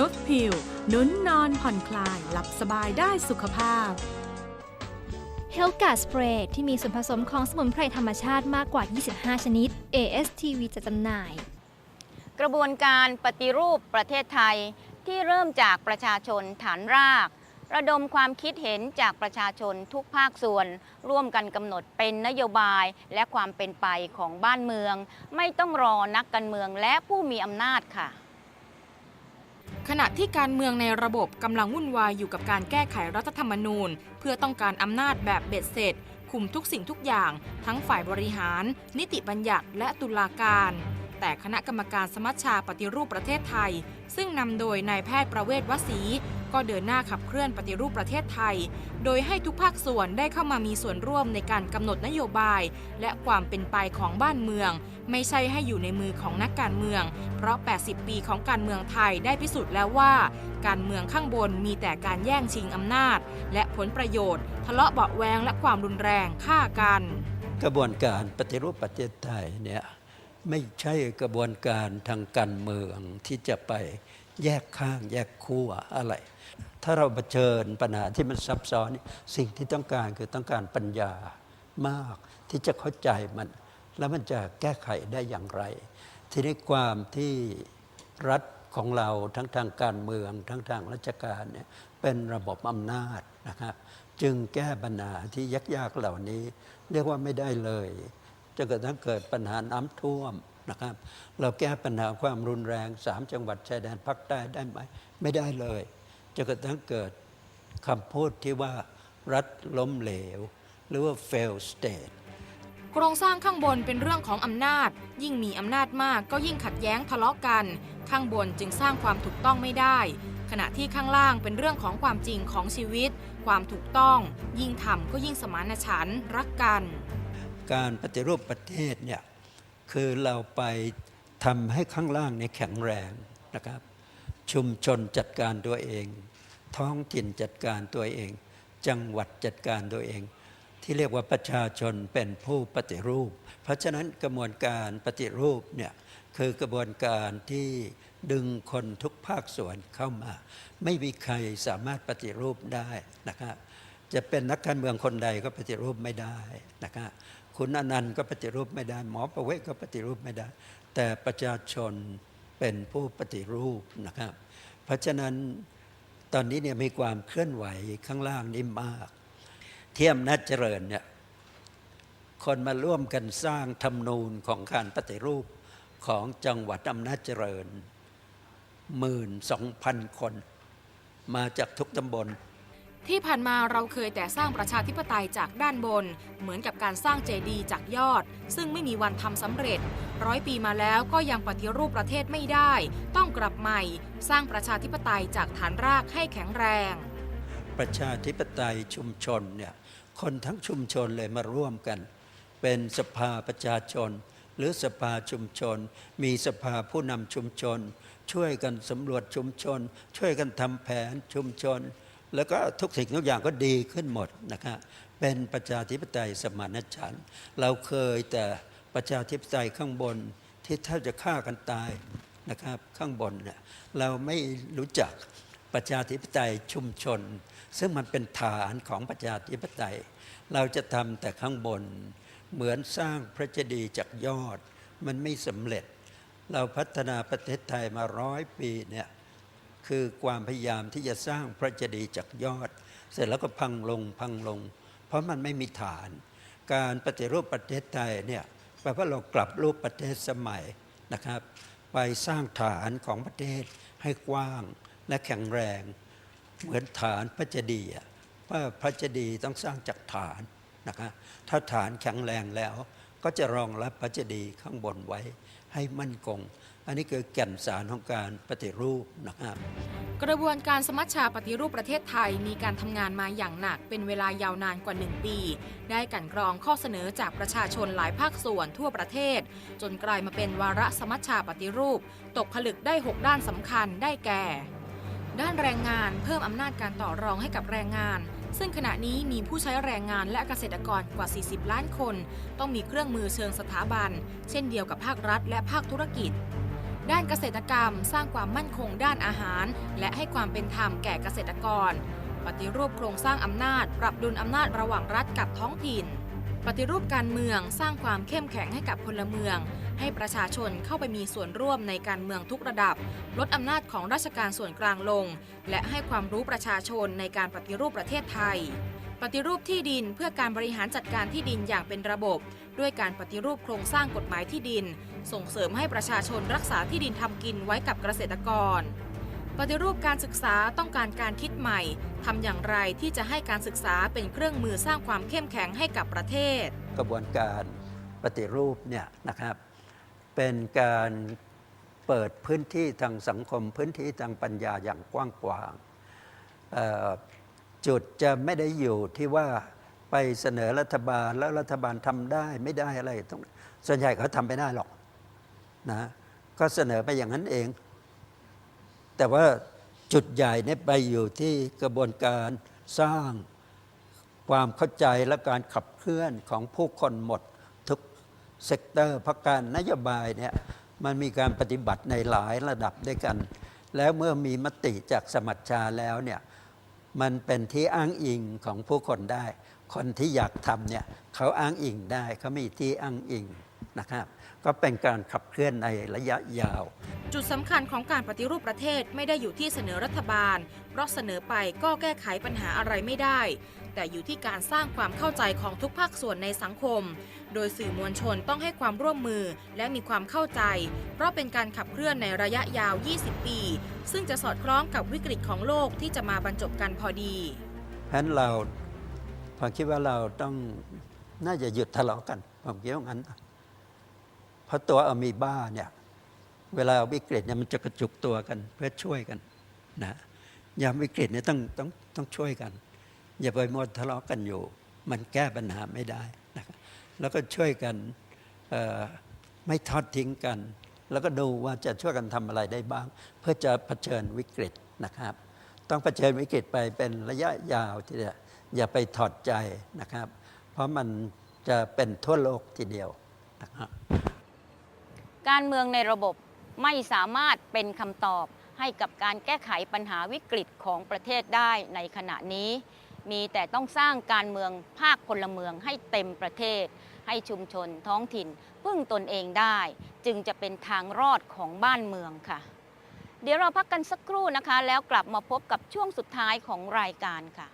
Health Pill นุ้นนอนผ่อนคลาย หลับสบายได้สุขภาพเฮลกาสเปรย์ที่มีส่วนผสมของสมุนไพรธรรมชาติมากกว่า 25 ชนิด ASTV จะจำหน่าย กระบวนการปฏิรูปประเทศไทยที่เริ่มจากประชาชนฐานราก ระดมความคิดเห็นจากประชาชนทุกภาคส่วน ร่วมกันกำหนดเป็นนโยบายและความเป็นไปของบ้านเมือง ไม่ต้องรอนักการเมืองและผู้มีอำนาจค่ะ ขณะที่การเมืองในระบบกำลังวุ่นวายอยู่กับการแก้ไขรัฐธรรมนูญ เพื่อต้องการอำนาจแบบเบ็ดเสร็จ คุมทุกสิ่งทุกอย่าง ทั้งฝ่ายบริหาร นิติบัญญัติและตุลาการ แต่คณะกรรมการสมัชชาปฏิรูปประเทศไทย ซึ่งนำโดยนายแพทย์ประเวศวสี ก็เดินหน้าขับเคลื่อนปฏิรูปประเทศไทย โดยให้ทุกภาคส่วนได้เข้ามามีส่วนร่วมในการกำหนดนโยบาย และความเป็นไปของบ้านเมือง ไม่ใช่ให้อยู่ในมือของนักการเมือง เพราะ 80 ปีของการเมืองไทยได้พิสูจน์แล้วว่า การเมืองข้างบนมีแต่การแย่งชิงอำนาจ และผลประโยชน์ ทะเลาะเบาะแวงและความรุนแรงฆ่ากัน กระบวนการปฏิรูปประเทศไทยเนี่ยไม่ใช่กระบวนการทางการเมืองที่จะไปแยกข้างแยกขั้วอะไร ถ้าเราเผชิญปัญหาที่มันซับซ้อนนี่สิ่งที่ต้องการคือต้องการปัญญามากที่จะเข้าใจมัน แล้วมันจะแก้ไขได้อย่างไร ทีนี้ความที่รัฐของเราทั้งทางการเมืองทั้งทางราชการเนี่ยเป็นระบบอำนาจนะครับจึงแก้ปัญหาที่ยากๆเหล่านี้ เรียกว่าไม่ได้เลยจนกระทั่งเกิดปัญหาน้ำท่วมนะครับ เราแก้ปัญหาความรุนแรงสามจังหวัดชายแดนภาคใต้ได้ไหมไม่ได้เลย นกระทั่งเกิดคำพูดที่ว่ารัฐล้มเหลว หรือว่า fail state โครงสร้างข้างบนเป็นเรื่องของอำนาจ ยิ่งมีอำนาจมากก็ยิ่งขัดแย้งทะเลาะกัน ข้างบนจึงสร้างความถูกต้องไม่ได้ ขณะที่ข้างล่างเป็นเรื่องของความจริงของชีวิต ความถูกต้อง ยิ่งทำก็ยิ่งสมานฉันท์รักกัน การปฏิรูปประเทศเนี่ยคือเราไปทำให้ข้างล่างเนี่ยแข็งแรงนะครับ ชุมชนจัดการตัวเอง ท้องถิ่นจัดการตัวเอง จังหวัดจัดการตัวเอง ที่เรียกว่าประชาชนเป็นผู้ปฏิรูป เพราะฉะนั้นกระบวนการปฏิรูปเนี่ยคือกระบวนการที่ดึงคนทุกภาคส่วนเข้ามา ไม่มีใครสามารถปฏิรูปได้นะครับจะเป็นนักการเมืองคนใดก็ปฏิรูปไม่ได้นะครับคุณอนันต์ก็ปฏิรูปไม่ได้ หมอประเวศก็ปฏิรูปไม่ได้ แต่ประชาชนเป็นผู้ปฏิรูปนะครับ เพราะฉะนั้น ตอนนี้เนี่ยมีความเคลื่อนไหวข้างล่างนี่มาก เทียมนัดเจริญเนี่ยคนมาร่วมกันสร้างธรรมนูญของการปฏิรูปของจังหวัดอำนาจเจริญหมื่นสองพันคน มาจากทุกตำบล ที่ผ่านมาเราเคยแต่สร้างประชาธิปไตยจากด้านบน เหมือนกับการสร้างเจดีย์จากยอด ซึ่งไม่มีวันทำสำเร็จ ร้อยปีมาแล้วก็ยังปฏิรูปประเทศไม่ได้ ต้องกลับใหม่ สร้างประชาธิปไตยจากฐานรากให้แข็งแรง ประชาธิปไตยชุมชนเนี่ยคนทั้งชุมชนเลยมาร่วมกัน เป็นสภาประชาชน หรือสภาชุมชน มีสภาผู้นำชุมชน ช่วยกันสำรวจชุมชน ช่วยกันทำแผนชุมชน แล้วก็ทุกสิ่งทุกอย่างก็ดีขึ้นหมดนะครับเป็นประชาธิปไตยสมานฉันท์เราเคยแต่ประชาธิปไตยข้างบนที่ถ้าจะฆ่ากันตายนะครับข้างบนเนี่ยเราไม่รู้จักประชาธิปไตยชุมชน ซึ่งมันเป็นฐานของประชาธิปไตย เราจะทำแต่ข้างบน เหมือนสร้างพระเจดีย์จากยอด มันไม่สำเร็จ เราพัฒนาประเทศไทยมาร้อยปีเนี่ย คือความพยายามที่จะสร้างพระเจดีย์จากยอด เสร็จแล้วก็พังลงพังลง เพราะมันไม่มีฐาน การปฏิรูปประเทศไทยเนี่ยแปลว่าเรากลับรูปประเทศสมัยนะครับ ไปสร้างฐานของประเทศให้กว้างและแข็งแรง เหมือนฐานพระเจดีย์ว่าพระเจดีย์ต้องสร้างจากฐานนะครับถ้าฐานแข็งแรงแล้ว ก็จะรองรับพระเจดีย์ข้างบนไว้ให้มั่นคง อันนี้คือแก่นสารของการปฏิรูปนะครับ กระบวนการสมัชชาปฏิรูปประเทศไทยมีการทำงานมาอย่างหนักเป็นเวลายาวนานกว่า 1 ปี ได้กันกรองข้อเสนอจากประชาชนหลายภาคส่วนทั่วประเทศ จนกลายมาเป็นวาระสมัชชาปฏิรูป ตกผลึกได้ 6 ด้านสำคัญได้แก่ ด้านแรงงานเพิ่มอำนาจการต่อรองให้กับแรงงาน ซึ่งขณะนี้มีผู้ใช้แรงงานและเกษตรกรกว่า 40 ล้านคน ต้องมีเครื่องมือเชิงสถาบัน เช่นเดียวกับภาครัฐและภาคธุรกิจ ด้านเกษตรกรรมสร้างความมั่นคงด้านอาหาร และให้ความเป็นธรรมแก่เกษตรกร ปฏิรูปโครงสร้างอำนาจ ปรับดุลอำนาจระหว่างรัฐกับท้องถิ่น ปฏิรูปการเมืองสร้างความเข้มแข็งให้กับพลเมือง ให้ประชาชนเข้าไปมีส่วนร่วมในการเมืองทุกระดับ ลดอำนาจของราชการส่วนกลางลง และให้ความรู้ประชาชนในการปฏิรูปประเทศไทย ปฏิรูปที่ดินเพื่อการบริหารจัดการที่ดินอย่างเป็นระบบ ด้วยการปฏิรูปโครงสร้างกฎหมายที่ดิน ส่งเสริมให้ประชาชนรักษาที่ดินทำกินไว้กับเกษตรกรปฏิรูปการศึกษาต้องการการคิดใหม่ ทำอย่างไรที่จะให้การศึกษาเป็นเครื่องมือสร้างความเข้มแข็งให้กับประเทศ กระบวนการปฏิรูปเนี่ยนะครับ เป็นการเปิดพื้นที่ทางสังคมพื้นที่ทางปัญญาอย่างกว้างขวางจุดจะไม่ได้อยู่ที่ว่าไปเสนอรัฐบาลแล้วรัฐบาลทำได้ไม่ได้อะไรต้องส่วนใหญ่เขาทำไม่ได้หรอกนะก็เสนอไปอย่างนั้นเอง แต่ว่าจุดใหญ่เนี่ยไปอยู่ที่กระบวนการสร้างความเข้าใจและการขับเคลื่อนของผู้คนหมด เซกเตอร์พราะการนโยบายเนี่ยมันมีการปฏิบัติในหลายระดับด้วยกัน แล้วเมื่อมีมติจากสมัชชาแล้วเนี่ยมันเป็นที่อ้างอิงของผู้คนได้ คนที่อยากทำเนี่ยเขาอ้างอิงได้เขามีที่อ้างอิงนะครับ ก็เป็นการขับเคลื่อนในระยะยาว จุดสำคัญของการปฏิรูปประเทศไม่ได้อยู่ที่เสนอรัฐบาล เพราะเสนอไปก็แก้ไขปัญหาอะไรไม่ได้ แต่อยู่ที่การสร้างความเข้าใจของทุกภาคส่วนในสังคม โดยสื่อมวลชนต้องให้ความร่วมมือและมีความเข้าใจ เพราะเป็นการขับเคลื่อนในระยะยาว 20 ปี ซึ่งจะสอดคล้องกับวิกฤตของโลกที่จะมาบรรจบกันพอดีเพราะฉะนั้นเราผมคิดว่าเราต้องน่าจะหยุดทะเลาะกันผมคิดว่างั้น เพราะตัวอะมีบ้าเนี่ยเวลาวิกฤตเนี่ยมันจะกระจุกตัวกัน เพื่อช่วยกันนะยามวิกฤตเนี่ยต้องต้องต้องช่วยกัน อย่าไปมัวทะเลาะกันอยู่ มันแก้ปัญหาไม่ได้ แล้วก็ช่วยกันไม่ทอดทิ้งกัน แล้วก็ดูว่าจะช่วยกันทำอะไรได้บ้าง เพื่อจะเผชิญวิกฤตนะครับ ต้องเผชิญวิกฤตไปเป็นระยะยาวทีเดียวอย่าไปถอดใจนะครับ เพราะมันจะเป็นทั่วโลกทีเดียวนะครับการเมืองในระบบไม่สามารถเป็นคำตอบให้กับการแก้ไขปัญหาวิกฤตของประเทศได้ในขณะนี้ มีแต่ต้องสร้างการเมืองภาคพลเมืองให้เต็มประเทศ ให้ชุมชนท้องถิ่นพึ่งตนเองได้ จึงจะเป็นทางรอดของบ้านเมืองค่ะ เดี๋ยวเราพักกันสักครู่นะคะ แล้วกลับมาพบกับช่วงสุดท้ายของรายการค่ะ